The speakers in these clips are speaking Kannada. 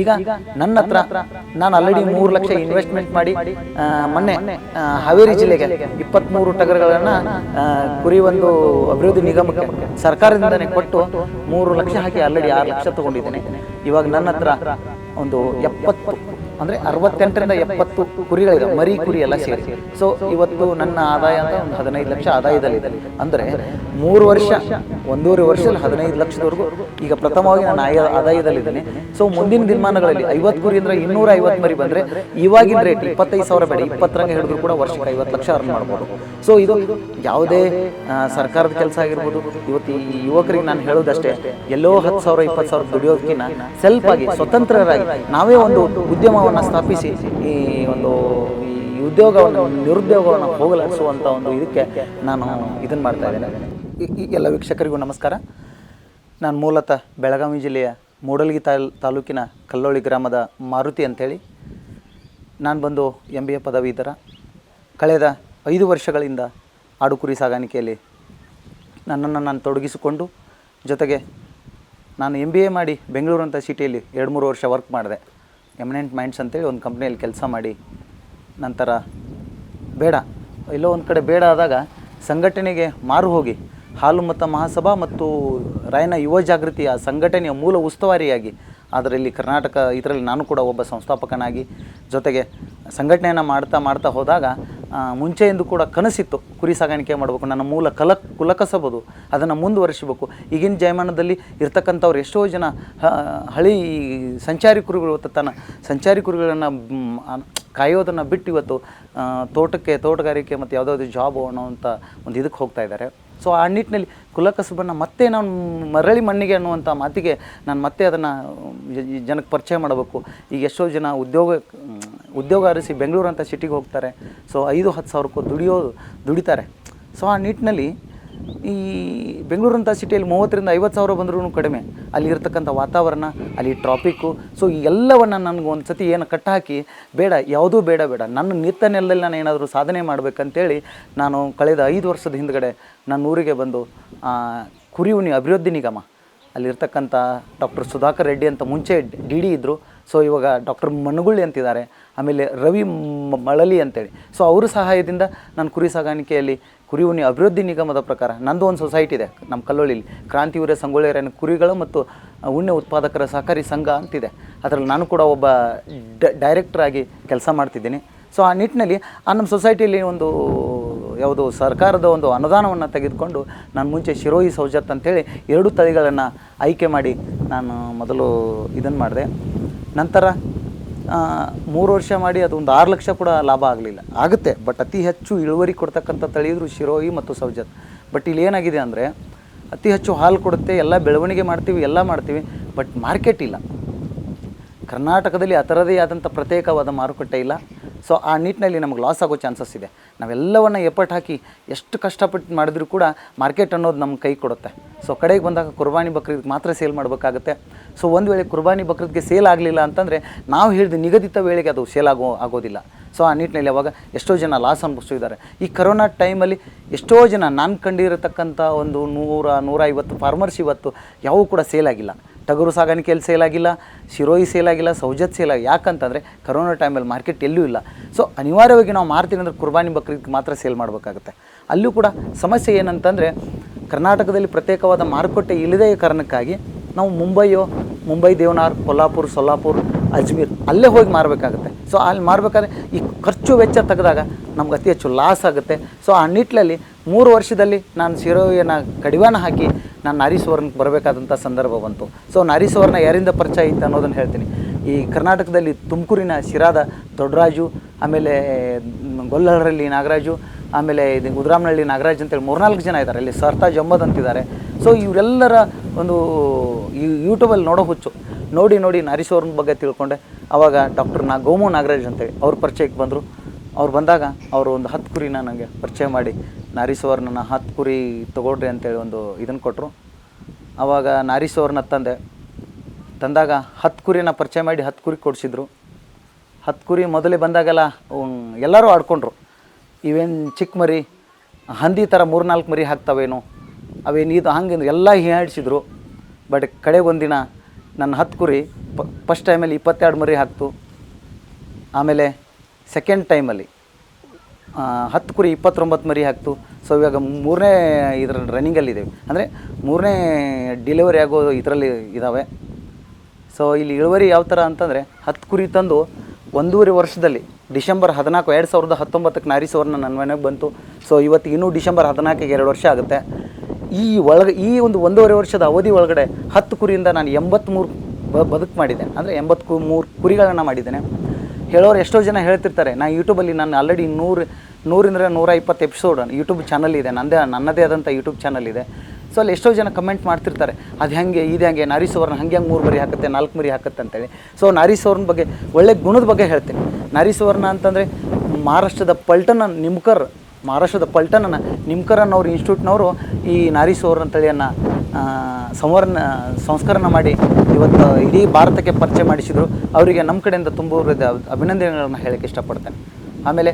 ಈಗ ನನ್ನ ಹತ್ರ ನಾನು ಆಲ್ರೆಡಿ ಮೂರು ಲಕ್ಷ ಇನ್ವೆಸ್ಟ್ಮೆಂಟ್ ಮಾಡಿ ಮೊನ್ನೆ ಹಾವೇರಿ ಜಿಲ್ಲೆಗೆ ಇಪ್ಪತ್ತ್ಮೂರು ಟಗರುಗಳನ್ನು ಕುರಿ ಒಂದು ಅಭಿವೃದ್ಧಿ ನಿಗಮಕ್ಕೆ, ಸರ್ಕಾರದಿಂದನೇ ಕೊಟ್ಟು ಮೂರು ಲಕ್ಷ ಹಾಕಿ ಆಲ್ರೆಡಿ ಆರು ಲಕ್ಷ ತಗೊಂಡಿದ್ದೇನೆ. ಇವಾಗ ನನ್ನ ಹತ್ರ ಒಂದು ಎಪ್ಪತ್ತು ಅಂದರೆ ಅರವತ್ತೆಂಟರಿಂದ ಎಪ್ಪತ್ತು ಕುರಿಗಳಿದೆ, ಮರಿ ಕುರಿ ಎಲ್ಲ ಸೇರಿ. ಸೊ ಇವತ್ತು ನನ್ನ ಆದಾಯ ಅಂತ ಒಂದು ಹದಿನೈದು ಲಕ್ಷ ಆದಾಯದಲ್ಲಿದೆ. ಅಂದ್ರೆ ಮೂರು ವರ್ಷ, ಒಂದೂವರೆ ವರ್ಷದಲ್ಲಿ ಹದಿನೈದು ಲಕ್ಷದವರೆಗೂ ಈಗ ಪ್ರಥಮವಾಗಿ ನಾನು ಆಯ, ಆದಾಯದಲ್ಲಿದ್ದೇನೆ. ಸೊ ಮುಂದಿನ ದಿನಮಾನಗಳಲ್ಲಿ ಐವತ್ತು ಕುರಿ ಅಂದ್ರೆ ಇನ್ನೂರ ಐವತ್ತು ಮರಿ ಬಂದ್ರೆ ಇವಾಗಿನ ರೇಟ್ ಇಪ್ಪತ್ತೈದು ಸಾವಿರ ಬೇಡ. ಇಪ್ಪತ್ತರಂಗೆ ಹಿಡಿದ್ರು ಕೂಡ ವರ್ಷಕ್ಕೆ ಐವತ್ತು ಲಕ್ಷ ಅರ್ನ್ ಮಾಡ್ಬೋದು. ಸೊ ಇದು ಯಾವುದೇ ಸರ್ಕಾರದ ಕೆಲಸ ಆಗಿರ್ಬೋದು. ಇವತ್ತು ಈ ಯುವಕರಿಗೆ ನಾನು ಹೇಳೋದಷ್ಟೇ ಎಲ್ಲೋ ಹತ್ತು ಸಾವಿರ, ಇಪ್ಪತ್ತು ಸಾವಿರ ದುಡಿಯೋದಕ್ಕಿಂತ ಸೆಲ್ಫ್ ಆಗಿ, ಸ್ವತಂತ್ರರಾಗಿ ನಾವೇ ಒಂದು ಉದ್ಯಮವನ್ನು ಸ್ಥಾಪಿಸಿ ಈ ಒಂದು ಈ ಉದ್ಯೋಗವನ್ನು, ನಿರುದ್ಯೋಗವನ್ನು ಹೋಗಲಾಡಿಸುವಂಥ ಒಂದು ಇದಕ್ಕೆ ನಾನು ಇದನ್ನು ಮಾಡ್ತಾ ಇದ್ದೇನೆ. ಈ- ಎಲ್ಲ ವೀಕ್ಷಕರಿಗೂ ನಮಸ್ಕಾರ. ನಾನು ಮೂಲತಃ ಬೆಳಗಾವಿ ಜಿಲ್ಲೆಯ ಮೂಡಲಗಿ ತಾಲ್, ತಾಲೂಕಿನ ಕಲ್ಲೋಳಿ ಗ್ರಾಮದ ಮಾರುತಿ ಅಂಥೇಳಿ ನಾನು ಬಂದು ಎಂ ಬಿ ಎ ಪದವೀಧರ. ಕಳೆದ ಐದು ವರ್ಷಗಳಿಂದ ಆಡು ಕುರಿ ಸಾಗಾಣಿಕೆಯಲ್ಲಿ ನನ್ನನ್ನು ನಾನು ತೊಡಗಿಸಿಕೊಂಡು ಜೊತೆಗೆ ನಾನು ಎಂ ಬಿ ಎ ಮಾಡಿ ಬೆಂಗಳೂರು ಅಂತ ಸಿಟಿಯಲ್ಲಿ ಎರಡು ಮೂರು ವರ್ಷ ವರ್ಕ್ ಮಾಡಿದೆ. ಎಮಿನೆಂಟ್ ಮೈಂಡ್ಸ್ ಅಂತೇಳಿ ಒಂದು ಕಂಪ್ನಿಯಲ್ಲಿ ಕೆಲಸ ಮಾಡಿ, ನಂತರ ಬೇಡ. ಎಲ್ಲೋ ಒಂದು ಕಡೆ ಬೇಡ ಆದಾಗ ಸಂಘಟನೆಗೆ ಮಾರು ಹೋಗಿ, ಹಾಲು ಮಹಾಸಭಾ ಮತ್ತು ರಾಯನ ಯುವ ಜಾಗೃತಿ ಆ ಸಂಘಟನೆಯ ಮೂಲ ಉಸ್ತುವಾರಿಯಾಗಿ ಅದರಲ್ಲಿ ಕರ್ನಾಟಕ, ಇದರಲ್ಲಿ ನಾನು ಕೂಡ ಒಬ್ಬ ಸಂಸ್ಥಾಪಕನಾಗಿ ಜೊತೆಗೆ ಸಂಘಟನೆಯನ್ನು ಮಾಡ್ತಾ ಮಾಡ್ತಾ ಹೋದಾಗ ಮುಂಚೆಯಿಂದ ಕೂಡ ಕನಸಿತ್ತು ಕುರಿ ಸಾಗಾಣಿಕೆ ಮಾಡಬೇಕು, ನನ್ನ ಮೂಲ ಕಲ ಕುಲಕಸಬಹುದು ಅದನ್ನು ಮುಂದುವರಿಸಬೇಕು. ಈಗಿನ ಜಯಮಾನದಲ್ಲಿ ಇರ್ತಕ್ಕಂಥವ್ರು ಎಷ್ಟೋ ಜನ ಹಳಿ ಸಂಚಾರಿ ಕುರಿಗಳು ತನ್ನ ಸಂಚಾರಿ ಕುರಿಗಳನ್ನು ಕಾಯೋದನ್ನು ಬಿಟ್ಟು ಇವತ್ತು ತೋಟಕ್ಕೆ, ತೋಟಗಾರಿಕೆ ಮತ್ತು ಯಾವುದಾದ್ರು ಜಾಬು ಅನ್ನೋವಂಥ ಒಂದು ಇದಕ್ಕೆ ಹೋಗ್ತಾ ಇದ್ದಾರೆ. ಸೊ ಆ ನಿಟ್ಟಿನಲ್ಲಿ ಕುಲಕಸಬನ್ನು ಮತ್ತೆ ನಾನು ಮರಳಿ ಮಣ್ಣಿಗೆ ಅನ್ನುವಂಥ ಮಾತಿಗೆ ನಾನು ಮತ್ತೆ ಅದನ್ನು ಜನಕ್ಕೆ ಪರಿಚಯ ಮಾಡಬೇಕು. ಈಗ ಎಷ್ಟೋ ಜನ ಉದ್ಯೋಗ ಉದ್ಯೋಗ ಅರಿಸಿ ಬೆಂಗಳೂರು ಅಂತ ಸಿಟಿಗೆ ಹೋಗ್ತಾರೆ. ಸೊ ಐದು, ಹತ್ತು ಸಾವಿರಕ್ಕೂ ದುಡಿಯೋ, ದುಡಿತಾರೆ. ಸೊ ಆ ನಿಟ್ಟಿನಲ್ಲಿ ಈ ಬೆಂಗಳೂರಂಥ ಸಿಟಿಯಲ್ಲಿ ಮೂವತ್ತರಿಂದ ಐವತ್ತು ಸಾವಿರ ಬಂದ್ರೂ ಕಡಿಮೆ. ಅಲ್ಲಿ ಇರ್ತಕ್ಕಂಥ ವಾತಾವರಣ, ಅಲ್ಲಿ ಟ್ರಾಫಿಕ್ಕು. ಸೊ ಈ ಎಲ್ಲವನ್ನು ನನಗೆ ಒಂದು ಸತಿ ಏನು ಕಟ್ಟಾಕಿ ಬೇಡ, ಯಾವುದೂ ಬೇಡ ಬೇಡ. ನನ್ನ ನಿತ್ತ ನೆಲದಲ್ಲಿ ನಾನು ಏನಾದರೂ ಸಾಧನೆ ಮಾಡಬೇಕಂತೇಳಿ ನಾನು ಕಳೆದ ಐದು ವರ್ಷದ ಹಿಂದ್ಗಡೆ ನನ್ನ ಊರಿಗೆ ಬಂದು ಕುರಿಯುನಿ ಅಭಿವೃದ್ಧಿ ನಿಗಮ ಅಲ್ಲಿರ್ತಕ್ಕಂಥ ಡಾಕ್ಟರ್ ಸುಧಾಕರ್ ರೆಡ್ಡಿ ಅಂತ ಮುಂಚೆ ಡಿ ಡಿ ಇದ್ದರು ಸೊ ಇವಾಗ ಡಾಕ್ಟರ್ ಮಣ್ಣುಗುಳ್ಳಿ ಅಂತಿದ್ದಾರೆ. ಆಮೇಲೆ ರವಿ ಮಳಲಿ ಅಂತೇಳಿ. ಸೊ ಅವ್ರ ಸಹಾಯದಿಂದ ನಾನು ಕುರಿ ಸಾಗಾಣಿಕೆಯಲ್ಲಿ ಕುರಿ ಉಣ್ಣೆ ಅಭಿವೃದ್ಧಿ ನಿಗಮದ ಪ್ರಕಾರ ನಂದು ಒಂದು ಸೊಸೈಟಿ ಇದೆ ನಮ್ಮ ಕಲ್ಲೋಳಿಲಿ. ಕ್ರಾಂತಿ ಊರ ಸಂಗೊಳ್ಳಿಯರನ ಕುರಿಗಳು ಮತ್ತು ಉಣ್ಣೆ ಉತ್ಪಾದಕರ ಸಹಕಾರಿ ಸಂಘ ಅಂತಿದೆ. ಅದರಲ್ಲಿ ನಾನು ಕೂಡ ಒಬ್ಬ ಡೈರೆಕ್ಟರ್ ಆಗಿ ಕೆಲಸ ಮಾಡ್ತಿದ್ದೀನಿ. ಸೊ ಆ ನಿಟ್ಟಿನಲ್ಲಿ ಆ ನಮ್ಮ ಸೊಸೈಟಿಯಲ್ಲಿ ಒಂದು, ಯಾವುದು ಸರ್ಕಾರದ ಒಂದು ಅನುದಾನವನ್ನು ತೆಗೆದುಕೊಂಡು ನಾನು ಮುಂಚೆ ಶಿರೋಹಿ ಸೌಜತ್ ಅಂತೇಳಿ ಎರಡು ತಳಿಗಳನ್ನು ಆಯ್ಕೆ ಮಾಡಿ ನಾನು ಮೊದಲು ಇದನ್ನು ಮಾಡಿದೆ. ನಂತರ ಮೂರು ವರ್ಷ ಮಾಡಿ ಅದು ಒಂದು ಆರು ಲಕ್ಷ ಕೂಡ ಲಾಭ ಆಗಲಿಲ್ಲ. ಆಗುತ್ತೆ ಬಟ್ ಅತಿ ಹೆಚ್ಚು ಇಳುವರಿ ಕೊಡ್ತಕ್ಕಂಥ ತಳಿದ್ರು ಶಿರೋಯಿ ಮತ್ತು ಸೌಜತ್ ಬಟ್ ಇಲ್ಲಿ ಏನಾಗಿದೆ ಅಂದರೆ, ಅತಿ ಹೆಚ್ಚು ಹಾಲು ಕೊಡುತ್ತೆ, ಎಲ್ಲ ಬೆಳವಣಿಗೆ ಮಾಡ್ತೀವಿ, ಎಲ್ಲ ಮಾಡ್ತೀವಿ ಬಟ್ ಮಾರ್ಕೆಟ್ ಇಲ್ಲ. ಕರ್ನಾಟಕದಲ್ಲಿ ಆ ಥರದೇ ಆದಂಥ ಪ್ರತ್ಯೇಕವಾದ ಮಾರುಕಟ್ಟೆ ಇಲ್ಲ. ಸೊ ಆ ನಿಟ್ಟಿನಲ್ಲಿ ನಮಗೆ ಲಾಸ್ ಆಗೋ ಚಾನ್ಸಸ್ ಇದೆ. ನಾವೆಲ್ಲವನ್ನು ಎಫರ್ಟ್ ಹಾಕಿ ಎಷ್ಟು ಕಷ್ಟಪಟ್ಟು ಮಾಡಿದ್ರೂ ಕೂಡ ಮಾರ್ಕೆಟ್ ಅನ್ನೋದು ನಮ್ಮ ಕೈ ಕೊಡುತ್ತೆ. ಸೊ ಕಡೆಗೆ ಬಂದಾಗ ಕುರ್ಬಾನಿ ಬಕ್ರೀದ್ಗೆ ಮಾತ್ರ ಸೇಲ್ ಮಾಡಬೇಕಾಗುತ್ತೆ. ಸೊ ಒಂದು ವೇಳೆ ಕುರ್ಬಾನಿ ಬಕ್ರೀದ್ಗೆ ಸೇಲ್ ಆಗಲಿಲ್ಲ ಅಂತಂದರೆ ನಾವು ಹೇಳಿದ ನಿಗದಿತ ವೇಳೆಗೆ ಅದು ಸೇಲ್ ಆಗೋ, ಆಗೋದಿಲ್ಲ. ಸೊ ಆ ನಿಟ್ಟಿನಲ್ಲಿ ಅವಾಗ ಎಷ್ಟೋ ಜನ ಲಾಸ್ ಅನುಭವಿಸ್ತಿದ್ದಾರೆ. ಈ ಕರೋನಾ ಟೈಮಲ್ಲಿ ಎಷ್ಟೋ ಜನ ನಾನು ಕಂಡಿರತಕ್ಕಂಥ ಒಂದು ನೂರ ನೂರ ಐವತ್ತು ಫಾರ್ಮರ್ಸ್ ಇವತ್ತು ಯಾವೂ ಕೂಡ ಸೇಲ್ ಆಗಿಲ್ಲ. ಟಗರು ಸಾಗಾಣಿಕೆಯಲ್ಲಿ ಸೇಲ್ ಆಗಿಲ್ಲ, ಶಿರೋಯಿ ಸೇಲ್ ಆಗಿಲ್ಲ ಸೌಜತ್ ಸೇಲ್ ಆಗಿ ಯಾಕಂತಂದರೆ ಕರೋನಾ ಟೈಮಲ್ಲಿ ಮಾರ್ಕೆಟ್ ಎಲ್ಲೂ ಇಲ್ಲ. ಸೊ ಅನಿವಾರ್ಯವಾಗಿ ನಾವು ಮಾರ್ತೀವಿ ಅಂದರೆ ಕುರ್ಬಾನಿ ಬಕ್ರೀದ್ಗೆ ಮಾತ್ರ ಸೇಲ್ ಮಾಡಬೇಕಾಗುತ್ತೆ. ಅಲ್ಲೂ ಕೂಡ ಸಮಸ್ಯೆ ಏನಂತಂದರೆ, ಕರ್ನಾಟಕದಲ್ಲಿ ಪ್ರತ್ಯೇಕವಾದ ಮಾರುಕಟ್ಟೆ ಇಲ್ಲದೇ ಕಾರಣಕ್ಕಾಗಿ ನಾವು ಮುಂಬೈಯೋ, ಮುಂಬೈ ದೇವನಾರ್, ಕೊಲ್ಲಾಪುರ್, ಸೊಲ್ಲಾಪುರ್, ಅಜ್ಮೀರ್, ಅಲ್ಲೇ ಹೋಗಿ ಮಾರಬೇಕಾಗುತ್ತೆ. ಸೊ ಅಲ್ಲಿ ಮಾರಬೇಕಾದ್ರೆ ಈ ಖರ್ಚು ವೆಚ್ಚ ತೆಗೆದಾಗ ನಮ್ಗೆ ಅತಿ ಹೆಚ್ಚು ಲಾಸ್ ಆಗುತ್ತೆ. ಸೊ ಆ ನಿಟ್ಟಿನಲ್ಲಿ ಮೂರು ವರ್ಷದಲ್ಲಿ ನಾನು ಶಿರೋಯಿನ ಕಡಿವಾಣ ಹಾಕಿ ನಾನು ನಾರೀಶ್ವರನ್ಗೆ ಬರಬೇಕಾದಂಥ ಸಂದರ್ಭ ಬಂತು. ಸೊ ನಾರೀಶ್ವರನ ಯಾರಿಂದ ಪರಿಚಯ ಇತ್ತು ಅನ್ನೋದನ್ನು ಹೇಳ್ತೀನಿ. ಈ ಕರ್ನಾಟಕದಲ್ಲಿ ತುಮಕೂರಿನ ಶಿರಾದ ದೊಡ್ಡರಾಜು, ಆಮೇಲೆ ಗೊಲ್ಲಹಳ್ಳಿ ನಾಗರಾಜು, ಆಮೇಲೆ ಇದು ಉದ್ರಾಮನಹಳ್ಳಿ ನಾಗರಾಜ್ ಅಂತೇಳಿ ಮೂರ್ನಾಲ್ಕು ಜನ ಇದ್ದಾರೆ. ಅಲ್ಲಿ ಸರ್ತಾಜ್ ಅಂಬದ್ ಅಂತಿದ್ದಾರೆ. ಸೊ ಇವರೆಲ್ಲರ ಒಂದು ಯೂಟ್ಯೂಬಲ್ಲಿ ನೋಡೋ ಹುಚ್ಚು. ನೋಡಿ ನೋಡಿ ನಾರೀಶ್ವರನ ಬಗ್ಗೆ ತಿಳ್ಕೊಂಡೆ. ಆವಾಗ ಡಾಕ್ಟರ್ ನಾ, ಗೋಮು ನಾಗರಾಜ್ ಅಂತೇಳಿ ಅವ್ರ ಪರಿಚಯಕ್ಕೆ ಬಂದರು. ಅವ್ರು ಬಂದಾಗ ಅವರು ಒಂದು ಹತ್ತು ಕುರಿನ ನನಗೆ ಪರಿಚಯ ಮಾಡಿ, ನಾರೀಶ್ವರನ ಹತ್ತು ಕುರಿ ತೊಗೊಳ್ರಿ ಅಂತೇಳಿ ಒಂದು ಇದನ್ನು ಕೊಟ್ಟರು ಆವಾಗ ನಾರೀಶ್ವರನ ತಂದೆ ತಂದಾಗ ಹತ್ತು ಕುರಿನ ಪರಿಚಯ ಮಾಡಿ ಹತ್ತು ಕುರಿ ಕೊಡಿಸಿದ್ರು. ಹತ್ತು ಕುರಿ ಮೊದಲೇ ಬಂದಾಗೆಲ್ಲ ಎಲ್ಲರೂ ಆಡ್ಕೊಂಡ್ರು. ಇವೇನು ಚಿಕ್ಕ ಮರಿ, ಹಂದಿ ಥರ ಮೂರು ನಾಲ್ಕು ಮರಿ ಹಾಕ್ತಾವೇನು. ಅವೇನು ಇದು ಹಂಗೆ ಎಲ್ಲ ಹೀಯಾಡಿಸಿದ್ರು ಬಟ್ ಕಡೆ ಒಂದಿನ ನನ್ನ ಹತ್ತು ಕುರಿ ಫಸ್ಟ್ ಟೈಮಲ್ಲಿ ಇಪ್ಪತ್ತೆರಡು ಮರಿ ಹಾಕ್ತು. ಆಮೇಲೆ ಸೆಕೆಂಡ್ ಟೈಮಲ್ಲಿ ಹತ್ತು ಕುರಿ ಇಪ್ಪತ್ತೊಂಬತ್ತು ಮರಿ ಹಾಕ್ತು. ಸೊ ಇವಾಗ ಮೂರನೇ ಇದರ ರನ್ನಿಂಗಲ್ಲಿದ್ದೇವೆ ಅಂದರೆ ಮೂರನೇ ಡಿಲಿವರಿ ಆಗೋ ಇದರಲ್ಲಿ ಇದ್ದಾವೆ ಸೊ ಇಲ್ಲಿ ಇಳುವರಿ ಯಾವ ಥರ ಅಂತಂದರೆ ಹತ್ತು ಕುರಿ ತಂದು ಒಂದೂವರೆ ವರ್ಷದಲ್ಲಿ ಡಿಸೆಂಬರ್ ಹದಿನಾಲ್ಕು, ಎರಡು ಸಾವಿರದ ಹತ್ತೊಂಬತ್ತಕ್ಕೆ ನಾರಿ ನನ್ನ ಮನೆಗೆ ಬಂತು. ಸೊ ಇವತ್ತು ಇನ್ನೂ ಡಿಸೆಂಬರ್ ಹದಿನಾಲ್ಕಿಗೆ ಎರಡು ವರ್ಷ ಆಗುತ್ತೆ. ಈ ಒಳಗೆ, ಈ ಒಂದು ಒಂದೂವರೆ ವರ್ಷದ ಅವಧಿ ಒಳಗಡೆ ಹತ್ತು ಕುರಿಯಿಂದ ನಾನು ಎಂಬತ್ತ್ಮೂರು ಬದುಕು ಮಾಡಿದ್ದೇನೆ ಅಂದರೆ ಎಂಬತ್ತು ಮೂರು ಕುರಿಗಳನ್ನು ಮಾಡಿದ್ದೇನೆ. ಹೇಳೋರು ಎಷ್ಟೋ ಜನ ಹೇಳ್ತಿರ್ತಾರೆ ನಾನು ಯೂಟ್ಯೂಬಲ್ಲಿ ನಾನು ಆಲ್ರೆಡಿ ನೂರು, ನೂರಿಂದ ನೂರ ಇಪ್ಪತ್ತು ಎಪಿಸೋಡ್ ಯೂಟ್ಯೂಬ್ ಚಾನಲ್ ಇದೆ. ನನ್ನದೇ ನನ್ನದೇ ಆದಂಥ ಯೂಟ್ಯೂಬ್ ಚಾನಲ್ ಇದೆ. ಸೊ ಅಲ್ಲಿ ಎಷ್ಟೋ ಜನ ಕಮೆಂಟ್ ಮಾಡ್ತಿರ್ತಾರೆ, ಅದು ಹೆಂಗೆ, ಇದು ಹೆಂಗೆ ನಾರಿ ಹಂಗೆ ಹಂಗೆ ಮೂರು ಮರಿ ಹಾಕುತ್ತೆ, ನಾಲ್ಕು ಮರಿ ಹಾಕುತ್ತೆ ಅಂತೇಳಿ. ಸೊ ನಾರಿ ಸೋರ್ನ ಬಗ್ಗೆ, ಒಳ್ಳೆ ಗುಣದ ಬಗ್ಗೆ ಹೇಳ್ತೀನಿ. ನಾರಿ ಸೋರ್ನ ಅಂತಂದರೆ, ಮಹಾರಾಷ್ಟ್ರದ ಪಲ್ಟನ ನಿಮ್ಕರ್ ಮಹಾರಾಷ್ಟ್ರದ ಪಲ್ಟನನ್ನು ನಿಮ್ಕರನ್ನವ್ರ ಇನ್ಸ್ಟಿಟ್ಯೂಟ್ನವರು ಈ ನಾರಿ ಸೋರ್ನ ತಳಿಯನ್ನು ಸಂವರ್ಣ, ಸಂಸ್ಕರಣ ಮಾಡಿ ಇವತ್ತು ಇಡೀ ಭಾರತಕ್ಕೆ ಪರಿಚಯ ಮಾಡಿಸಿದರು. ಅವರಿಗೆ ನಮ್ಮ ಕಡೆಯಿಂದ ತುಂಬ ಅಭಿನಂದನೆಗಳನ್ನು ಹೇಳಕ್ಕೆ ಇಷ್ಟಪಡ್ತೇನೆ. ಆಮೇಲೆ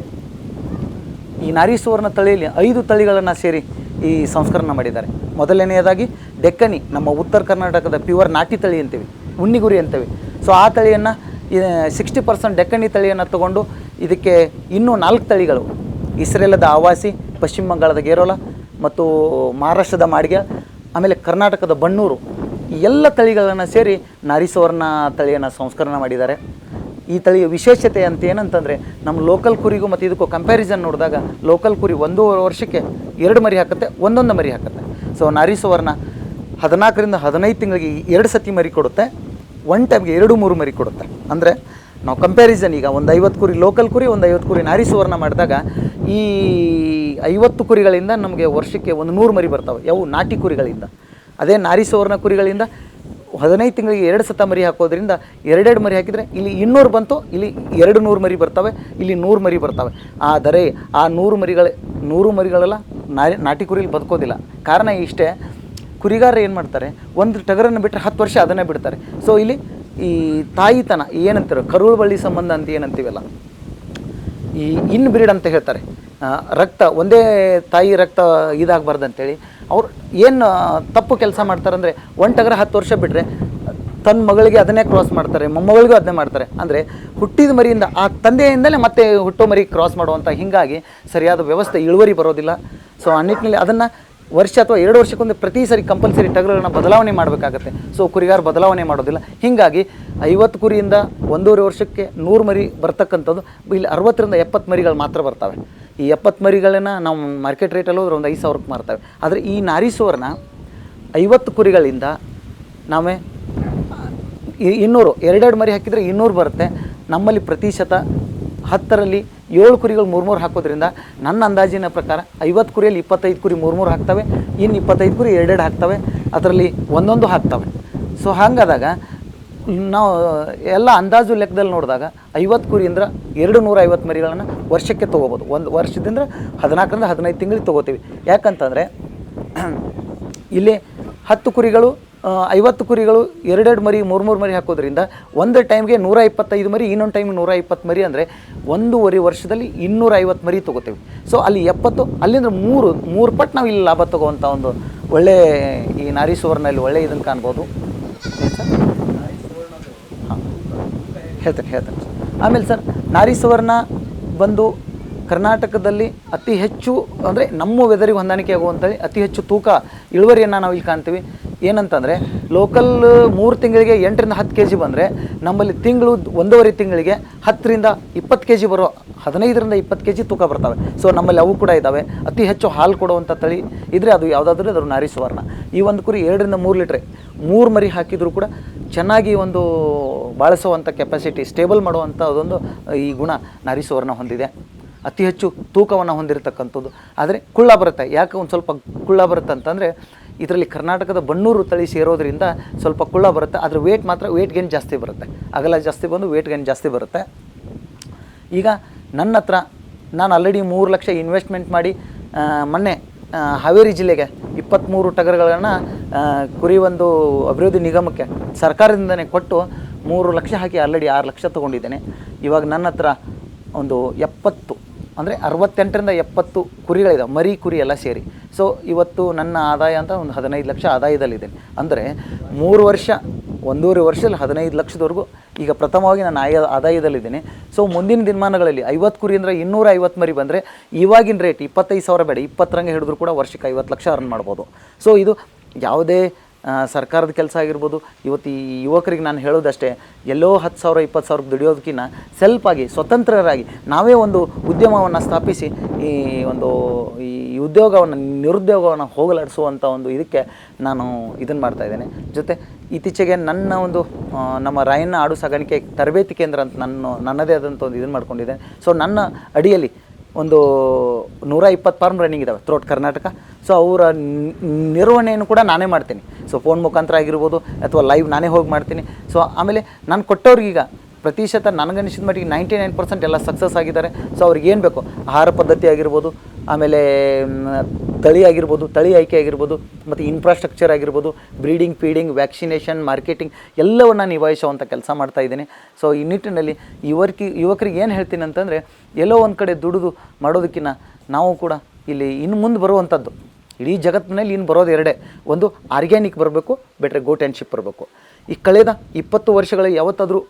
ಈ ನಾರಿ ಸುವರ್ಣ ತಳಿಯಲ್ಲಿ ಐದು ತಳಿಗಳನ್ನು ಸೇರಿ ಈ ಸಂಸ್ಕರಣ ಮಾಡಿದ್ದಾರೆ. ಮೊದಲನೆಯದಾಗಿ ಡೆಕ್ಕನಿ, ನಮ್ಮ ಉತ್ತರ ಕರ್ನಾಟಕದ ಪ್ಯೂರ್ ನಾಟಿ ತಳಿ ಅಂತೀವಿ, ಉಣ್ಣಿಗುರಿ ಅಂತೀವಿ. ಸೊ, ಆ ತಳಿಯನ್ನು ಸಿಕ್ಸ್ಟಿ ಪರ್ಸೆಂಟ್ ಡೆಕ್ಕನಿ ತಳಿಯನ್ನು ತಗೊಂಡು ಇದಕ್ಕೆ ಇನ್ನೂ ನಾಲ್ಕು ತಳಿಗಳು. ಇಸ್ರೇಲದ ಆವಾಸಿ, ಪಶ್ಚಿಮ ಬಂಗಾಳದ ಗೇರೋಲ ಮತ್ತು ಮಹಾರಾಷ್ಟ್ರದ ಮಾಡಿಗೆ, ಆಮೇಲೆ ಕರ್ನಾಟಕದ ಬಣ್ಣೂರು ಎಲ್ಲ ತಳಿಗಳನ್ನು ಸೇರಿ ನಾರಿಸವರ್ಣ ತಳಿಯನ್ನು ಸಂಸ್ಕರಣ ಮಾಡಿದ್ದಾರೆ. ಈ ತಳಿಯ ವಿಶೇಷತೆ ಅಂತ ಏನಂತಂದರೆ, ನಮ್ಮ ಲೋಕಲ್ ಕುರಿಗೂ ಮತ್ತು ಇದಕ್ಕೂ ಕಂಪ್ಯಾರಿಸನ್ ನೋಡಿದಾಗ ಲೋಕಲ್ ಕುರಿ ಒಂದೂವರೆ ವರ್ಷಕ್ಕೆ ಎರಡು ಮರಿ ಹಾಕುತ್ತೆ, ಒಂದೊಂದು ಮರಿ ಹಾಕುತ್ತೆ. ಸೊ ನಾರಿಸವರ್ಣ ಹದಿನಾಲ್ಕರಿಂದ ಹದಿನೈದು ತಿಂಗಳಿಗೆ ಎರಡು ಸತಿ ಮರಿ ಕೊಡುತ್ತೆ ಒನ್ ಟೈಮ್ಗೆ ಎರಡು ಮೂರು ಮರಿ ಕೊಡುತ್ತೆ. ಅಂದರೆ ನಾವು ಕಂಪ್ಯಾರಿಸನ್ ಈಗ ಒಂದು ಐವತ್ತು ಕುರಿ ಲೋಕಲ್ ಕುರಿ, ಒಂದು ಐವತ್ತು ಕುರಿ ನಾರಿ ಸುವರ್ಣ ಮಾಡಿದಾಗ ಈ ಐವತ್ತು ಕುರಿಗಳಿಂದ ನಮಗೆ ವರ್ಷಕ್ಕೆ ಒಂದು ನೂರು ಮರಿ ಬರ್ತಾವೆ, ಯಾವ ನಾಟಿ ಕುರಿಗಳಿಂದ. ಅದೇ ನಾರಿ ಸುವರ್ಣ ಕುರಿಗಳಿಂದ ಹದಿನೈದು ತಿಂಗಳಿಗೆ ಎರಡು ಸತ ಮರಿ ಹಾಕೋದ್ರಿಂದ ಎರಡೆರಡು ಮರಿ ಹಾಕಿದರೆ ಇಲ್ಲಿ ಇನ್ನೂರು ಬಂತು, ಇಲ್ಲಿ ಎರಡು ನೂರು ಮರಿ ಬರ್ತವೆ, ಇಲ್ಲಿ ನೂರು ಮರಿ ಬರ್ತವೆ. ಆದರೆ ಆ ನೂರು ಮರಿಗಳ, ನೂರು ಮರಿಗಳೆಲ್ಲ, ನಾರಿ, ನಾಟಿ ಕುರಿಲಿ ಬದುಕೋದಿಲ್ಲ. ಕಾರಣ ಇಷ್ಟೇ, ಕುರಿಗಾರರು ಏನು ಮಾಡ್ತಾರೆ, ಒಂದು ಟಗರನ್ನು ಬಿಟ್ಟರೆ ಹತ್ತು ವರ್ಷ ಅದನ್ನೇ ಬಿಡ್ತಾರೆ. ಸೊ ಇಲ್ಲಿ ಈ ತಾಯಿತನ ಏನಂತೀರೋ ಕರುಳು ಬಳ್ಳಿ ಸಂಬಂಧ ಅಂತ ಏನಂತೀವಲ್ಲ, ಈ ಇನ್ ಬ್ರೀಡ್ ಅಂತ ಹೇಳ್ತಾರೆ. ರಕ್ತ, ಒಂದೇ ತಾಯಿ ರಕ್ತ ಇದಾಗಬಾರ್ದು ಅಂತೇಳಿ ಅವ್ರು ಏನು ತಪ್ಪು ಕೆಲಸ ಮಾಡ್ತಾರೆ ಅಂದರೆ ಒಂಟಗರ ಹತ್ತು ವರ್ಷ ಬಿಟ್ಟರೆ ತನ್ನ ಮಗಳಿಗೆ ಅದನ್ನೇ ಕ್ರಾಸ್ ಮಾಡ್ತಾರೆ, ಮೊಮ್ಮಗಳಿಗೂ ಅದನ್ನೇ ಮಾಡ್ತಾರೆ. ಅಂದರೆ ಹುಟ್ಟಿದ ಮರಿಯಿಂದ, ಆ ತಂದೆಯಿಂದಲೇ ಮತ್ತೆ ಹುಟ್ಟೋ ಮರಿ ಕ್ರಾಸ್ ಮಾಡುವಂಥ ಹೀಗಾಗಿ ಸರಿಯಾದ ವ್ಯವಸ್ಥೆ ಇಳುವರಿ ಬರೋದಿಲ್ಲ. ಸೊ ಆ ನಿಟ್ಟಿನಲ್ಲಿ ಅದನ್ನು ವರ್ಷ ಅಥವಾ ಎರಡು ವರ್ಷಕ್ಕೊಂದು ಪ್ರತಿ ಸರಿ ಕಂಪಲ್ಸರಿ ಟಗರುಗಳನ್ನ ಬದಲಾವಣೆ ಮಾಡಬೇಕಾಗತ್ತೆ. ಸೊ ಕುರಿಗಾರ ಬದಲಾವಣೆ ಮಾಡೋದಿಲ್ಲ. ಹೀಗಾಗಿ ಐವತ್ತು ಕುರಿಯಿಂದ ಒಂದೂವರೆ ವರ್ಷಕ್ಕೆ ನೂರು ಮರಿ ಬರ್ತಕ್ಕಂಥದ್ದು, ಇಲ್ಲಿ ಅರವತ್ತರಿಂದ ಎಪ್ಪತ್ತು ಮರಿಗಳು ಮಾತ್ರ ಬರ್ತವೆ. ಈ ಎಪ್ಪತ್ತು ಮರಿಗಳನ್ನ ನಾವು ಮಾರ್ಕೆಟ್ ರೇಟಲ್ಲಿ ಹೋದ್ರೆ ಒಂದು ಐದು ಸಾವಿರಕ್ಕೆ ಮಾರ್ತವೆ. ಆದರೆ ಈ ನಾರಿ ಸುವರ್ಣ ಐವತ್ತು ಕುರಿಗಳಿಂದ ನಾವೇ ಇನ್ನೂರು, ಎರಡೆರಡು ಮರಿ ಹಾಕಿದರೆ ಇನ್ನೂರು ಬರುತ್ತೆ. ನಮ್ಮಲ್ಲಿ ಪ್ರತಿಶತ ಹತ್ತರಲ್ಲಿ ಏಳು ಕುರಿಗಳು ಮೂರು ಮೂರು ಹಾಕೋದ್ರಿಂದ ನನ್ನ ಅಂದಾಜಿನ ಪ್ರಕಾರ ಐವತ್ತು ಕುರಿಯಲ್ಲಿ ಇಪ್ಪತ್ತೈದು ಕುರಿ ಮೂರು ಮೂರು ಹಾಕ್ತವೆ ಇನ್ನು ಇಪ್ಪತ್ತೈದು ಕುರಿ ಎರಡೆರಡು ಹಾಕ್ತವೆ, ಅದರಲ್ಲಿ ಒಂದೊಂದು ಹಾಕ್ತವೆ. ಸೊ ಹಾಗಾದಾಗ ನಾವು ಎಲ್ಲ ಅಂದಾಜು ಲೆಕ್ಕದಲ್ಲಿ ನೋಡಿದಾಗ ಐವತ್ತು ಕುರಿಯಿಂದ ಎರಡು ನೂರ ಐವತ್ತು ಮರಿಗಳನ್ನು ವರ್ಷಕ್ಕೆ ತೊಗೋಬೋದು. ಒಂದು ವರ್ಷದಿಂದ ಹದಿನಾಲ್ಕರಿಂದ ಹದಿನೈದು ತಿಂಗಳಿಗೆ ತೊಗೋತೀವಿ. ಯಾಕಂತಂದರೆ, ಇಲ್ಲಿ ಹತ್ತು ಕುರಿಗಳು ಐವತ್ತು ಕುರಿಗಳು ಎರಡೆರಡು ಮರಿ ಮೂರು ಮೂರು ಮರಿ ಹಾಕೋದ್ರಿಂದ ಒಂದು ಟೈಮ್ಗೆ ನೂರ ಇಪ್ಪತ್ತೈದು ಮರಿ, ಇನ್ನೊಂದು ಟೈಮ್ ನೂರ ಇಪ್ಪತ್ತು ಮರಿ ಅಂದರೆ ಒಂದೂವರೆ ವರ್ಷದಲ್ಲಿ ಇನ್ನೂರ ಐವತ್ತು ಮರಿ ತೊಗೋತೇವೆ. ಸೊ ಅಲ್ಲಿ ಎಪ್ಪತ್ತು, ಅಲ್ಲಿಂದ ಮೂರು ಮೂರು ಪಟ್ಟು ನಾವು ಇಲ್ಲಿ ಲಾಭ ತಗೋವಂಥ ಒಂದು ಒಳ್ಳೆ ಈ ನಾರಿ ಸುವರ್ಣಲ್ಲಿ ಒಳ್ಳೆ ಇದನ್ನು ಕಾಣ್ಬೋದು. ಸರ್? ಹಾಂ, ಹೇಳ್ತೇನೆ ಹೇಳ್ತೇನೆ ಆಮೇಲೆ ಸರ್, ನಾರಿ ಸುವರ್ಣ ಬಂದು ಕರ್ನಾಟಕದಲ್ಲಿ ಅತಿ ಹೆಚ್ಚು ಅಂದರೆ ನಮ್ಮ ವೆದರಿಗೆ ಹೊಂದಾಣಿಕೆ ಆಗುವಂಥ ಅತಿ ಹೆಚ್ಚು ತೂಕ ಇಳುವರಿಯನ್ನು ನಾವು ಇಲ್ಲಿ ಕಾಣ್ತೀವಿ. ಏನಂತಂದರೆ ಲೋಕಲ್ ಮೂರು ತಿಂಗಳಿಗೆ ಎಂಟರಿಂದ ಹತ್ತು ಕೆ ಜಿ ಬಂದರೆ, ನಮ್ಮಲ್ಲಿ ತಿಂಗಳು ಒಂದೂವರೆ ತಿಂಗಳಿಗೆ ಹತ್ತರಿಂದ ಇಪ್ಪತ್ತು ಕೆ ಜಿ ಬರೋ, ಹದಿನೈದರಿಂದ ಇಪ್ಪತ್ತು ಕೆ ಜಿ ತೂಕ ಬರ್ತವೆ. ಸೊ ನಮ್ಮಲ್ಲಿ ಅವು ಕೂಡ ಇದ್ದಾವೆ ಅತಿ ಹೆಚ್ಚು ಹಾಲು ಕೊಡುವಂಥ ತಳಿ ಇದ್ದರೆ ಅದು ಯಾವುದಾದ್ರೂ ಅದರ ನಾರಿ ಸುವರ್ಣ. ಈ ಒಂದು ಕುರಿ ಎರಡರಿಂದ ಮೂರು ಲೀಟ್ರೆ, ಮೂರು ಮರಿ ಹಾಕಿದರೂ ಕೂಡ ಚೆನ್ನಾಗಿ ಒಂದು ಬಾಳಿಸುವಂಥ ಕೆಪಾಸಿಟಿ ಸ್ಟೇಬಲ್ ಮಾಡುವಂಥ ಅದೊಂದು, ಈ ಗುಣ ನಾರಿ ಸುವರ್ಣ ಹೊಂದಿದೆ. ಅತಿ ಹೆಚ್ಚು ತೂಕವನ್ನು ಹೊಂದಿರತಕ್ಕಂಥದ್ದು. ಆದರೆ ಕುಳ್ಳ ಬರುತ್ತೆ. ಯಾಕೆ ಒಂದು ಸ್ವಲ್ಪ ಕುಳ್ಳ ಬರುತ್ತೆ ಅಂತಂದರೆ ಇದರಲ್ಲಿ ಕರ್ನಾಟಕದ ಬಣ್ಣೂರು ತಳಿ ಸೇರೋದ್ರಿಂದ ಸ್ವಲ್ಪ ಕುಳ್ಳ ಬರುತ್ತೆ. ಅದ್ರ ವೇಟ್ ಮಾತ್ರ ವೇಟ್ ಗೇನ್ ಜಾಸ್ತಿ ಬರುತ್ತೆ. ಅಗಲ ಜಾಸ್ತಿ ಬಂದು ವೇಟ್ ಗೇನ್ ಜಾಸ್ತಿ ಬರುತ್ತೆ. ಈಗ ನನ್ನ ಹತ್ರ ನಾನು ಆಲ್ರೆಡಿ ಮೂರು ಲಕ್ಷ ಇನ್ವೆಸ್ಟ್ಮೆಂಟ್ ಮಾಡಿ ಮೊನ್ನೆ ಹಾವೇರಿ ಜಿಲ್ಲೆಗೆ ಇಪ್ಪತ್ತ್ಮೂರು ಟಗರುಗಳನ್ನು ಕುರಿ ಒಂದು ಅಭಿವೃದ್ಧಿ ನಿಗಮಕ್ಕೆ, ಸರ್ಕಾರದಿಂದನೇ ಕೊಟ್ಟು ಮೂರು ಲಕ್ಷ ಹಾಕಿ ಆಲ್ರೆಡಿ ಆರು ಲಕ್ಷ ತೊಗೊಂಡಿದ್ದೇನೆ. ಇವಾಗ ನನ್ನ ಹತ್ರ ಒಂದು ಎಪ್ಪತ್ತು ಅಂದರೆ ಅರವತ್ತೆಂಟರಿಂದ ಎಪ್ಪತ್ತು ಕುರಿಗಳಿದಾವೆ. ಮರಿ, ಕುರಿ ಎಲ್ಲ ಸೇರಿ. ಸೊ ಇವತ್ತು ನನ್ನ ಆದಾಯ ಅಂತ ಒಂದು ಹದಿನೈದು ಲಕ್ಷ ಆದಾಯದಲ್ಲಿದ್ದೇನೆ. ಅಂದರೆ ಮೂರು ವರ್ಷ, ಒಂದೂವರೆ ವರ್ಷದಲ್ಲಿ ಹದಿನೈದು ಲಕ್ಷದವರೆಗೂ ಈಗ ಪ್ರಥಮವಾಗಿ ನಾನು ಆಯ, ಆದಾಯದಲ್ಲಿದ್ದೇನೆ. ಸೊ ಮುಂದಿನ ದಿನಮಾನಗಳಲ್ಲಿ ಐವತ್ತು ಕುರಿ ಅಂದರೆ ಇನ್ನೂರ ಐವತ್ತು ಮರಿ ಬಂದರೆ ಇವಾಗಿನ ರೇಟ್ ಇಪ್ಪತ್ತೈದು ಸಾವಿರ ಬೇಡ. ಇಪ್ಪತ್ತರಂಗೆ ಹಿಡಿದ್ರು ಕೂಡ ವರ್ಷಕ್ಕೆ ಐವತ್ತು ಲಕ್ಷ ಅರ್ನ್ ಮಾಡ್ಬೋದು. ಸೊ ಇದು ಯಾವುದೇ ಸರ್ಕಾರದ ಕೆಲಸ ಆಗಿರ್ಬೋದು. ಇವತ್ತು ಈ ಯುವಕರಿಗೆ ನಾನು ಹೇಳೋದಷ್ಟೇ, ಎಲ್ಲೋ ಹತ್ತು ಸಾವಿರ, ಇಪ್ಪತ್ತು ಸಾವಿರ ದುಡಿಯೋದಕ್ಕಿಂತ ಸೆಲ್ಫಾಗಿ ಸ್ವತಂತ್ರರಾಗಿ ನಾವೇ ಒಂದು ಉದ್ಯಮವನ್ನು ಸ್ಥಾಪಿಸಿ, ಈ ಒಂದು, ಈ ಉದ್ಯೋಗವನ್ನು, ನಿರುದ್ಯೋಗವನ್ನು ಹೋಗಲಾಡಿಸುವಂಥ ಒಂದು ಇದಕ್ಕೆ ನಾನು ಇದನ್ನು ಮಾಡ್ತಾ ಇದ್ದೇನೆ. ಜೊತೆ ಇತ್ತೀಚೆಗೆ ನನ್ನ ಒಂದು ನಮ್ಮ ರಾಯಣ್ಣ ಆಡು ಸಾಗಾಣಿಕೆ ತರಬೇತಿ ಕೇಂದ್ರ ಅಂತ ನನ್ನ, ನನ್ನದೇ ಆದಂಥ ಒಂದು ಇದನ್ನು ಮಾಡ್ಕೊಂಡಿದ್ದೇನೆ. ಸೊ ನನ್ನ ಅಡಿಯಲ್ಲಿ ಒಂದು ನೂರ ಇಪ್ಪತ್ತು ಫಾರ್ಮ್ ರನ್ನಿಂಗ್ ಇದ್ದಾವೆ ಥ್ರೋಟ್ ಕರ್ನಾಟಕ. ಸೊ ಅವರ ನಿರ್ವಹಣೆಯನ್ನು ಕೂಡ ನಾನೇ ಮಾಡ್ತೀನಿ. ಸೊ ಫೋನ್ ಮುಖಾಂತರ ಆಗಿರ್ಬೋದು ಅಥವಾ ಲೈವ್ ನಾನೇ ಹೋಗಿ ಮಾಡ್ತೀನಿ. ಸೊ ಆಮೇಲೆ ನಾನು ಕೊಟ್ಟವ್ರಿಗೀಗ ಪ್ರತಿಶತ ನನಗನ್ನಿಸಿದ ಮಟ್ಟಿಗೆ ನೈಂಟಿ ನೈನ್ ಪರ್ಸೆಂಟ್ ಎಲ್ಲ ಸಕ್ಸಸ್ ಆಗಿದ್ದಾರೆ. ಸೊ ಅವ್ರಿಗೆ ಏನು ಬೇಕು? ಆಹಾರ ಪದ್ಧತಿ ಆಗಿರ್ಬೋದು ಆಮೇಲೆ ತಳಿ ಆಗಿರ್ಬೋದು, ತಳಿ ಆಯ್ಕೆ ಆಗಿರ್ಬೋದು, ಮತ್ತು ಇನ್ಫ್ರಾಸ್ಟ್ರಕ್ಚರ್ ಆಗಿರ್ಬೋದು ಬ್ರೀಡಿಂಗ್ ಫೀಡಿಂಗ್ ವ್ಯಾಕ್ಸಿನೇಷನ್ ಮಾರ್ಕೆಟಿಂಗ್ ಎಲ್ಲವನ್ನು ನಿಭಾಯಿಸುವಂಥ ಕೆಲಸ ಮಾಡ್ತಾ ಇದ್ದೀನಿ. ಸೊ ಈ ನಿಟ್ಟಿನಲ್ಲಿ ಯುವಕಿ ಯುವಕರಿಗೆ ಏನು ಹೇಳ್ತೀನಿ ಅಂತಂದರೆ, ಎಲ್ಲೋ ಒಂದು ಕಡೆ ದುಡಿದು ಮಾಡೋದಕ್ಕಿಂತ ನಾವು ಕೂಡ ಇಲ್ಲಿ ಇನ್ನು ಮುಂದೆ ಬರುವಂಥದ್ದು ಇಡೀ ಜಗತ್ತಿನಲ್ಲಿ ಇನ್ನು ಬರೋದು ಎರಡೇ. ಒಂದು ಆರ್ಗ್ಯಾನಿಕ್ ಬರಬೇಕು ಬೆಟ್ರೆ ಗೋಟ್ ಆ್ಯಂಡ್ ಶಿಪ್ ಬರಬೇಕು. ಈ ಕಳೆದ ಇಪ್ಪತ್ತು ವರ್ಷಗಳಲ್ಲಿ ಯಾವತ್ತಾದರೂ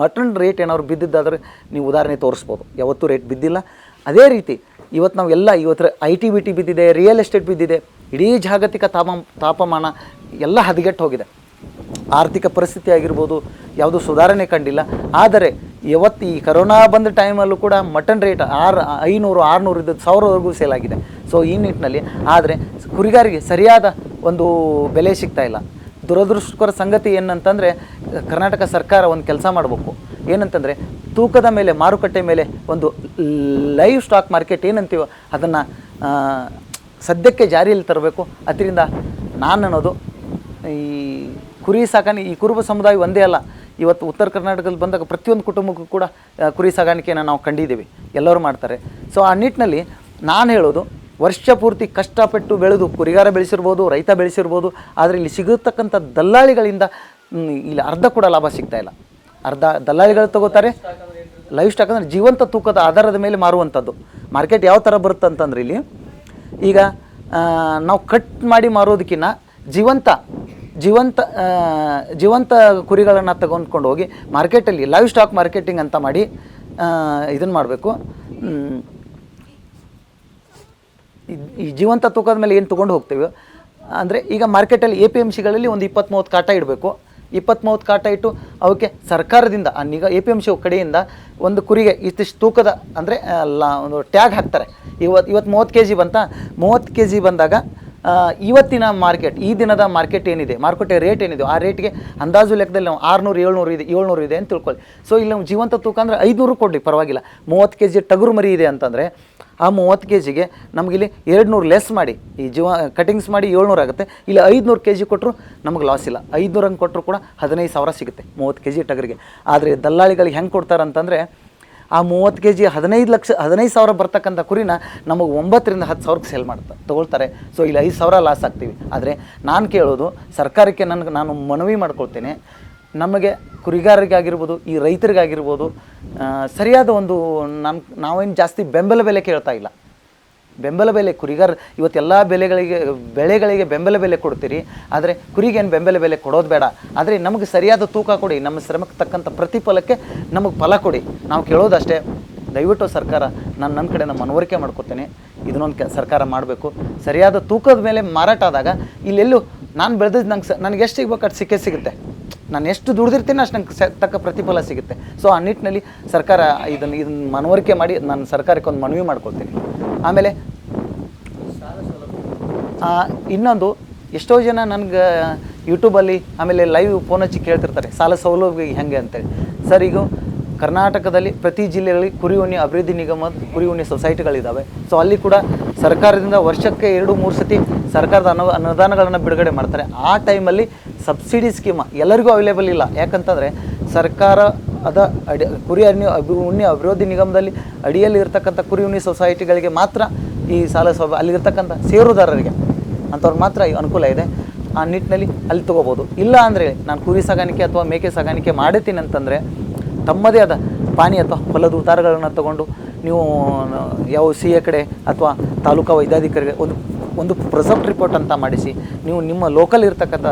ಮಟನ್ ರೇಟ್ ಏನಾದ್ರು ಬಿದ್ದಿದ್ದಾದರೆ ನೀವು ಉದಾಹರಣೆ ತೋರಿಸ್ಬೋದು. ಯಾವತ್ತೂ ರೇಟ್ ಬಿದ್ದಿಲ್ಲ. ಅದೇ ರೀತಿ ಇವತ್ತು ನಾವು ಎಲ್ಲ, ಇವತ್ತು ಐ ಟಿ ಬಿ ಟಿ ಬಿದ್ದಿದೆ ರಿಯಲ್ ಎಸ್ಟೇಟ್ ಬಿದ್ದಿದೆ, ಇಡೀ ಜಾಗತಿಕ ತಾಪ, ತಾಪಮಾನ ಎಲ್ಲ ಹದಗೆಟ್ಟು ಹೋಗಿದೆ ಆರ್ಥಿಕ ಪರಿಸ್ಥಿತಿ ಆಗಿರ್ಬೋದು, ಯಾವುದು ಸುಧಾರಣೆ ಕಂಡಿಲ್ಲ. ಆದರೆ ಇವತ್ತು ಈ ಕರೋನಾ ಬಂದ ಟೈಮಲ್ಲೂ ಕೂಡ ಮಟನ್ ರೇಟ್ ಆರು, ಐನೂರು, ಆರುನೂರು ಇದ್ದ ಸಾವಿರವರೆಗೂ ಸೇಲ್ ಆಗಿದೆ. ಸೊ ಈ ನಿಟ್ಟಿನಲ್ಲಿ, ಆದರೆ ಕುರಿಗಾರಿಗೆ ಸರಿಯಾದ ಒಂದು ಬೆಲೆ ಸಿಗ್ತಾ ಇಲ್ಲ. ದುರದೃಷ್ಟಕರ ಸಂಗತಿ ಏನಂತಂದರೆ, ಕರ್ನಾಟಕ ಸರ್ಕಾರ ಒಂದು ಕೆಲಸ ಮಾಡಬೇಕು. ಏನಂತಂದರೆ ತೂಕದ ಮೇಲೆ, ಮಾರುಕಟ್ಟೆ ಮೇಲೆ ಒಂದು ಲೈವ್ ಸ್ಟಾಕ್ ಮಾರ್ಕೆಟ್ ಏನಂತೀವೋ ಅದನ್ನು ಸದ್ಯಕ್ಕೆ ಜಾರಿಯಲ್ಲಿ ತರಬೇಕು. ಅದರಿಂದ ನಾನು ಅನ್ನೋದು ಈ ಕುರಿ ಸಾಕಾಣೆ ಈ ಕುರುಬ ಸಮುದಾಯ ಒಂದೇ ಅಲ್ಲ, ಇವತ್ತು ಉತ್ತರ ಕರ್ನಾಟಕದಲ್ಲಿ ಬಂದಾಗ ಪ್ರತಿಯೊಂದು ಕುಟುಂಬಕ್ಕೂ ಕೂಡ ಕುರಿ ಸಾಗಾಣಿಕೆಯನ್ನು ನಾವು ಕಂಡಿದ್ದೀವಿ. ಎಲ್ಲರೂ ಮಾಡ್ತಾರೆ. ಸೊ ಆ ನಿಟ್ಟಿನಲ್ಲಿ ನಾನು ಹೇಳೋದು, ವರ್ಷ ಪೂರ್ತಿ ಕಷ್ಟಪಟ್ಟು ಬೆಳೆದು ಕುರಿಗಾರ ಬೆಳೆಸಿರ್ಬೋದು, ರೈತ ಬೆಳೆಸಿರ್ಬೋದು, ಆದರೆ ಇಲ್ಲಿ ಸಿಗತಕ್ಕಂಥ ದಲ್ಲಾಳಿಗಳಿಂದ ಇಲ್ಲಿ ಅರ್ಧ ಕೂಡ ಲಾಭ ಸಿಗ್ತಾ ಇಲ್ಲ. ಅರ್ಧ ದಲ್ಲಾಳಿಗಳು ತಗೋತಾರೆ. ಲೈವ್ ಸ್ಟಾಕ್ ಅಂದರೆ ಜೀವಂತ ತೂಕದ ಆಧಾರದ ಮೇಲೆ ಮಾರುವಂಥದ್ದು. ಮಾರ್ಕೆಟ್ ಯಾವ ಥರ ಬರುತ್ತೆ ಅಂತಂದ್ರೆ ಇಲ್ಲಿ, ಈಗ ನಾವು ಕಟ್ ಮಾಡಿ ಮಾರೋದಕ್ಕಿಂತ ಜೀವಂತ ಜೀವಂತ ಜೀವಂತ ಕುರಿಗಳನ್ನು ತಗೊಂಡ್ಕೊಂಡು ಹೋಗಿ ಮಾರ್ಕೆಟಲ್ಲಿ ಲೈವ್ ಸ್ಟಾಕ್ ಮಾರ್ಕೆಟಿಂಗ್ ಅಂತ ಮಾಡಿ ಇದನ್ನು ಮಾಡಬೇಕು. ಈ ಜೀವಂತ ತೂಕದ ಮೇಲೆ ಏನು ತೊಗೊಂಡು ಹೋಗ್ತೇವೆ? ಅಂದರೆ ಈಗ ಮಾರ್ಕೆಟಲ್ಲಿ ಎ ಪಿ ಎಂ ಸಿಗಳಲ್ಲಿ ಒಂದು ಇಪ್ಪತ್ತು ಮೂವತ್ತು ಕಾಟ ಇಡಬೇಕು. ಇಪ್ಪತ್ತು ಮೂವತ್ತು ಕಾಟ ಇಟ್ಟು ಅವಕ್ಕೆ ಸರ್ಕಾರದಿಂದ ನಿಗ, ಎ ಪಿ ಎಂ ಸಿ ಕಡೆಯಿಂದ ಒಂದು ಕುರಿಗೆ ಇಷ್ಟಿಷ್ಟು ತೂಕದ, ಅಂದರೆ ಲಾ, ಒಂದು ಟ್ಯಾಗ್ ಹಾಕ್ತಾರೆ. ಇವತ್ತು ಇವತ್ತು ಮೂವತ್ತು ಕೆ ಜಿ ಬಂತ, ಮೂವತ್ತು ಕೆ ಜಿ ಬಂದಾಗ ಇವತ್ತಿನ ಮಾರ್ಕೆಟ್, ಈ ದಿನದ ಮಾರ್ಕೆಟ್ ಏನಿದೆ, ಮಾರುಕಟ್ಟೆ ರೇಟ್ ಏನಿದೆ, ಆ ರೇಟ್ಗೆ ಅಂದಾಜು ಲೆಕ್ಕದಲ್ಲಿ ನಾವು ಆರುನೂರು, ಏಳ್ನೂರು ಇದೆ ಏಳ್ನೂರು ಇದೆ ಅಂತ ತಿಳ್ಕೊಳ್ಳಿ. ಸೊ ಇಲ್ಲಿ ನಾವು ಜೀವಂತ ತೂಕ ಅಂದರೆ ಐದುನೂರು ಕೊಡಲಿ, ಪರವಾಗಿಲ್ಲ. ಮೂವತ್ತು ಕೆ ಜಿ ಟಗರು ಮರಿ ಇದೆ ಅಂತಂದರೆ ಆ ಮೂವತ್ತು ಕೆ ಜಿಗೆ ನಮಗಿಲ್ಲಿ ಎರಡು ನೂರು ಲೆಸ್ ಮಾಡಿ, ಈ ಜೀವ ಕಟಿಂಗ್ಸ್ ಮಾಡಿ ಏಳ್ನೂರು ಆಗುತ್ತೆ. ಇಲ್ಲಿ ಐದುನೂರು ಕೆ ಜಿ ಕೊಟ್ಟರು ನಮಗೆ ಲಾಸ್ ಇಲ್ಲ. ಐದುನೂರು ಹಂಗೆ ಕೊಟ್ಟರು ಕೂಡ ಹದಿನೈದು ಸಾವಿರ ಸಿಗುತ್ತೆ ಮೂವತ್ತು ಕೆ ಜಿ ಟಗರಿಗೆ. ಆದರೆ ದಲ್ಲಾಳಿಗಳಿಗೆ ಹೆಂಗೆ ಕೊಡ್ತಾರೆ ಅಂತಂದರೆ ಆ ಮೂವತ್ತು ಕೆ ಜಿ ಹದಿನೈದು ಲಕ್ಷ, ಹದಿನೈದು ಸಾವಿರ ಬರ್ತಕ್ಕಂಥ ಕುರಿನ ನಮಗೆ ಒಂಬತ್ತರಿಂದ ಹತ್ತು ಸಾವಿರಕ್ಕೆ ಸೇಲ್ ಮಾಡ್ತಾರೆ ತೊಗೊಳ್ತಾರೆ. ಸೊ ಇಲ್ಲಿ ಐದು ಸಾವಿರ ಲಾಸ್ ಆಗ್ತೀವಿ. ಆದರೆ ನಾನು ಕೇಳೋದು ಸರ್ಕಾರಕ್ಕೆ ನನಗೆ, ನಾನು ಮನವಿ ಮಾಡ್ಕೊಳ್ತೇನೆ ನಮಗೆ ಕುರಿಗಾರರಿಗಾಗಿರ್ಬೋದು, ಈ ರೈತರಿಗಾಗಿರ್ಬೋದು ಸರಿಯಾದ ಒಂದು ನಮ್ಮ ನಾವೇನು ಜಾಸ್ತಿ ಬೆಂಬಲ ಬೆಲೆ ಕೇಳ್ತಾ ಇಲ್ಲ. ಬೆಂಬಲ ಬೆಲೆ ಕುರಿಗಾರ ಇವತ್ತೆಲ್ಲ ಬೆಲೆಗಳಿಗೆ, ಬೆಳೆಗಳಿಗೆ ಬೆಂಬಲ ಬೆಲೆ ಕೊಡ್ತೀರಿ, ಆದರೆ ಕುರಿಗೇನು ಬೆಂಬಲ ಬೆಲೆ ಕೊಡೋದು ಬೇಡ. ಆದರೆ ನಮಗೆ ಸರಿಯಾದ ತೂಕ ಕೊಡಿ, ನಮ್ಮ ಶ್ರಮಕ್ಕೆ ತಕ್ಕಂಥ ಪ್ರತಿಫಲಕ್ಕೆ ನಮಗೆ ಫಲ ಕೊಡಿ. ನಾವು ಕೇಳೋದಷ್ಟೇ, ದಯವಿಟ್ಟು ಸರ್ಕಾರ ನಾನು ನನ್ನ ಕಡೆ ನಾನು ಮನವರಿಕೆ ಮಾಡ್ಕೋತೇನೆ. ಇದನ್ನೊಂದು ಕೆ, ಸರ್ಕಾರ ಮಾಡಬೇಕು. ಸರಿಯಾದ ತೂಕದ ಮೇಲೆ ಮಾರಾಟ ಆದಾಗ, ಇಲ್ಲೆಲ್ಲೂ ನಾನು ಬೆಳೆದಿದ್ದು ನಂಗೆ ಸ, ನನಗೆ ಎಷ್ಟು ಸಿಗ್ಬೇಕು ಅಷ್ಟು ಸಿಕ್ಕೇ ಸಿಗುತ್ತೆ. ನಾನು ಎಷ್ಟು ದುಡ್ದಿರ್ತೀನಿ ಅಷ್ಟು ನಂಗೆ ಸ, ತಕ್ಕ ಪ್ರತಿಫಲ ಸಿಗುತ್ತೆ. ಸೊ ಆ ನಿಟ್ಟಿನಲ್ಲಿ ಸರ್ಕಾರ ಇದನ್ನು ಇದನ್ನು ಮನವರಿಕೆ ಮಾಡಿ ನಾನು ಸರ್ಕಾರಕ್ಕೆ ಒಂದು ಮನವಿ ಮಾಡ್ಕೊಳ್ತೀನಿ. ಆಮೇಲೆ ಇನ್ನೊಂದು, ಎಷ್ಟೋ ಜನ ನನಗೆ ಯೂಟ್ಯೂಬಲ್ಲಿ ಆಮೇಲೆ ಲೈವ್ ಫೋನ್ ಹಚ್ಚಿ ಕೇಳ್ತಿರ್ತಾರೆ, ಸಾಲ ಸೌಲಭ್ಯ ಹೆಂಗೆ? ಅಂತೇಳಿ. ಸರ್, ಈಗ ಕರ್ನಾಟಕದಲ್ಲಿ ಪ್ರತಿ ಜಿಲ್ಲೆಗಳಲ್ಲಿ ಕುರಿ ಅಭಿವೃದ್ಧಿ ನಿಗಮದ ಕುರಿ ಸೊಸೈಟಿಗಳಿದ್ದಾವೆ. ಸೊ ಅಲ್ಲಿ ಕೂಡ ಸರ್ಕಾರದಿಂದ ವರ್ಷಕ್ಕೆ ಎರಡು, ಮೂರು ಸತಿ ಸರ್ಕಾರದ ಅನು ಅನುದಾನಗಳನ್ನು ಬಿಡುಗಡೆ ಮಾಡ್ತಾರೆ. ಆ ಟೈಮಲ್ಲಿ ಸಬ್ಸಿಡಿ ಸ್ಕೀಮ್ ಎಲ್ಲರಿಗೂ ಅವೈಲೇಬಲ್ ಇಲ್ಲ. ಯಾಕಂತಂದರೆ ಸರ್ಕಾರ ಅದ ಅಡಿ ಕುರಿ ಅಭಿ ಉಣ್ಣಿ ಅಭಿವೃದ್ಧಿ ನಿಗಮದಲ್ಲಿ ಅಡಿಯಲ್ಲಿ ಇರ್ತಕ್ಕಂಥ ಕುರಿ ಉಣ್ಣೆ ಸೊಸೈಟಿಗಳಿಗೆ ಮಾತ್ರ ಈ ಸಾಲ ಸೌಲಭ್ಯ ಅಲ್ಲಿರ್ತಕ್ಕಂಥ ಸೇರುದಾರರಿಗೆ ಅಂಥವ್ರು ಮಾತ್ರ ಅನುಕೂಲ ಇದೆ. ಆ ನಿಟ್ಟಿನಲ್ಲಿ ಅಲ್ಲಿ ತೊಗೋಬೋದು. ಇಲ್ಲ ಅಂದರೆ ನಾನು ಕುರಿ ಸಾಗಾಣಿಕೆ ಅಥವಾ ಮೇಕೆ ಸಾಗಾಣಿಕೆ ಮಾಡಿದ್ದೀನಿ ಅಂತಂದರೆ ತಮ್ಮದೇ ಆದ ಪಾನಿ ಅಥವಾ ಹೊಲದ ಉತ್ತಾರಗಳನ್ನು ತಗೊಂಡು ನೀವು ಯಾವ ಸಿ ಎ ಕಡೆ ಅಥವಾ ತಾಲೂಕಾ ವೈದ್ಯಾಧಿಕಾರಿಗೆ ಒಂದು ಒಂದು ಪ್ರೆಸೆಂಟ್ ರಿಪೋರ್ಟ್ ಅಂತ ಮಾಡಿಸಿ, ನೀವು ನಿಮ್ಮ ಲೋಕಲ್ ಇರ್ತಕ್ಕಂಥ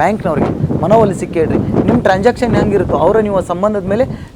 ಬ್ಯಾಂಕ್ನವ್ರಿಗೆ ಮನವೊಲಿಸಿ ಕೇಳಿರಿ. ನಿಮ್ಮ ಟ್ರಾನ್ಸಾಕ್ಷನ್ ಹೆಂಗಿರುತ್ತೋ, ಅವರ ನೀವು ಸಂಬಂಧದ ಮೇಲೆ